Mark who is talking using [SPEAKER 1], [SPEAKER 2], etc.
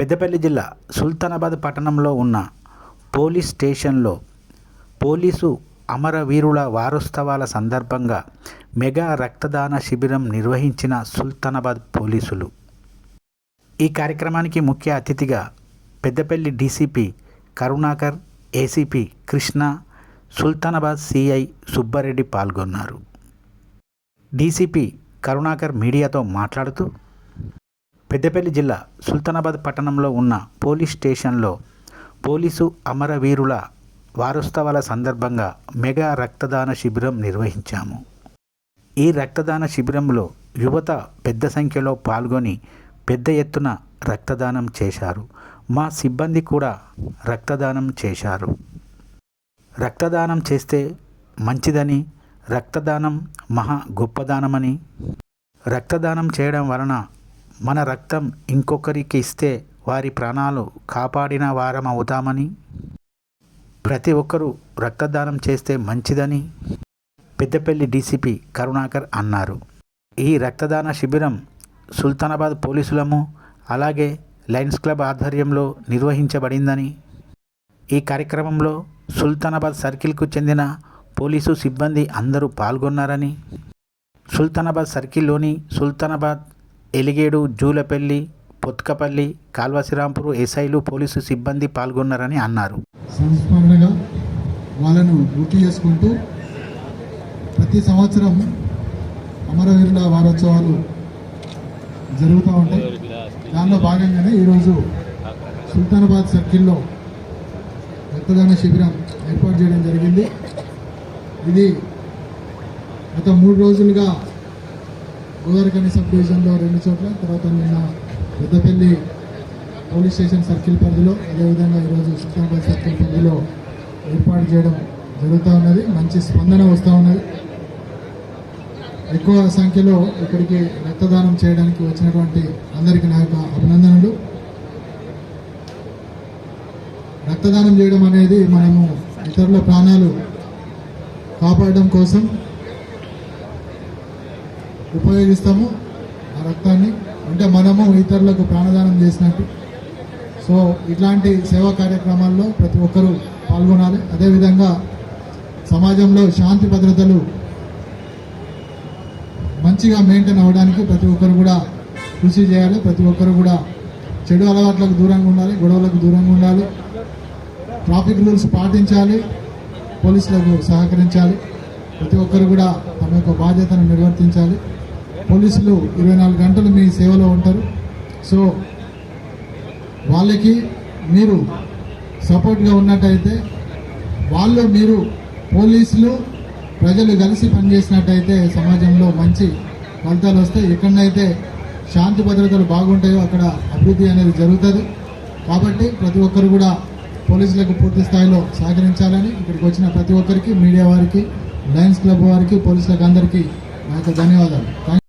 [SPEAKER 1] పెద్దపల్లి జిల్లా సుల్తానాబాద్ పట్టణంలో ఉన్న పోలీస్ స్టేషన్లో పోలీసు అమరవీరుల వారోత్సవాల సందర్భంగా మెగా రక్తదాన శిబిరం నిర్వహించిన సుల్తానాబాద్ పోలీసులు. ఈ కార్యక్రమానికి ముఖ్య అతిథిగా Peddapalli DCP Karunakar ACP Krishna Sultanabad CI Subbareddy పాల్గొన్నారు. డీసీపీ కరుణాకర్ మీడియాతో మాట్లాడుతూ పెద్దపల్లి జిల్లా సుల్తానాబాద్ పట్టణంలో ఉన్న పోలీస్ స్టేషన్లో పోలీసు అమరవీరుల వారోత్సవాల సందర్భంగా మెగా రక్తదాన శిబిరం నిర్వహించాము. ఈ రక్తదాన శిబిరంలో యువత పెద్ద సంఖ్యలో పాల్గొని పెద్ద ఎత్తున రక్తదానం చేశారు. మా సిబ్బంది కూడా రక్తదానం చేశారు. రక్తదానం చేస్తే మంచిదని రక్తదానం మహా గొప్పదానమని రక్తదానం చేయడం వలన మన రక్తం ఇంకొకరికి ఇస్తే వారి ప్రాణాలు కాపాడిన వారం అవుతామని? ప్రతి ఒక్కరూ రక్తదానం చేస్తే మంచిదని? పెద్దపల్లి డీసీపీ కరుణాకర్ అన్నారు. ఈ రక్తదాన శిబిరం సుల్తానాబాద్ పోలీసులము అలాగే లయన్స్ క్లబ్ ఆధ్వర్యంలో నిర్వహించబడిందని? ఈ కార్యక్రమంలో సుల్తానాబాద్ సర్కిల్కు చెందిన పోలీసు సిబ్బంది అందరూ పాల్గొన్నారని? సుల్తానాబాద్ సర్కిల్లోని సుల్తానాబాద్ ఎలిగేడు జూలపల్లి పొత్కపల్లి కాల్వశ్రీరాంపూర్ ఎస్ఐలు పోలీసు సిబ్బంది పాల్గొన్నారని అన్నారు.
[SPEAKER 2] సంస్మరణగా వాళ్ళను గుర్తు చేసుకుంటూ ప్రతి సంవత్సరం అమరవీరుల వారోత్సవాలు జరుగుతూ ఉంటాయి. దానిలో భాగంగానే ఈరోజు సుల్తానాబాద్ సర్కిల్లో రక్తదాన శిబిరం ఏర్పాటు చేయడం జరిగింది. ఇది గత మూడు రోజులుగా గోదావరికని సబ్ డివిజన్లో రెండు చోట్ల తర్వాత నిన్న పెద్దపల్లి పోలీస్ స్టేషన్ సర్కిల్ పరిధిలో అదేవిధంగా ఈరోజు సుల్తానాబాద్ సర్కిల్ పరిధిలో ఏర్పాటు చేయడం జరుగుతూ ఉన్నది. మంచి స్పందన వస్తూ ఉన్నది. ఎక్కువ సంఖ్యలో ఇక్కడికి రక్తదానం చేయడానికి వచ్చినటువంటి అందరికీ నా యొక్క అభినందనలు. రక్తదానం చేయడం అనేది మనము ఇతరుల ప్రాణాలు కాపాడడం కోసం ఉపయోగిస్తాము ఆ రక్తాన్ని. అంటే మనము ఇతరులకు ప్రాణదానం చేసినట్టు. సో ఇట్లాంటి సేవా కార్యక్రమాల్లో ప్రతి ఒక్కరూ పాల్గొనాలి. అదేవిధంగా సమాజంలో శాంతి భద్రతలు మంచిగా మెయింటైన్ అవ్వడానికి ప్రతి ఒక్కరు కూడా కృషి చేయాలి. ప్రతి ఒక్కరు కూడా చెడు అలవాట్లకు దూరంగా ఉండాలి గొడవలకు దూరంగా ఉండాలి. ట్రాఫిక్ రూల్స్ పాటించాలి పోలీసులకు సహకరించాలి. ప్రతి ఒక్కరు కూడా తమ యొక్క బాధ్యతను నిర్వర్తించాలి. పోలీసులు ఇరవై నాలుగు గంటలు మీ సేవలో ఉంటారు. సో వాళ్ళకి మీరు సపోర్ట్గా ఉన్నట్టయితే వాళ్ళు మీరు పోలీసులు ప్రజలు కలిసి పనిచేసినట్టయితే సమాజంలో మంచి ఫలితాలు వస్తాయి. ఎక్కడైతే శాంతి భద్రతలు బాగుంటాయో అక్కడ అభివృద్ధి అనేది జరుగుతుంది. కాబట్టి ప్రతి ఒక్కరు కూడా పోలీసులకు పూర్తి స్థాయిలో సహకరించాలని ఇక్కడికి వచ్చిన ప్రతి ఒక్కరికి మీడియా వారికి లయన్స్ క్లబ్ వారికి పోలీసులకు అందరికీ నా యొక్క ధన్యవాదాలు.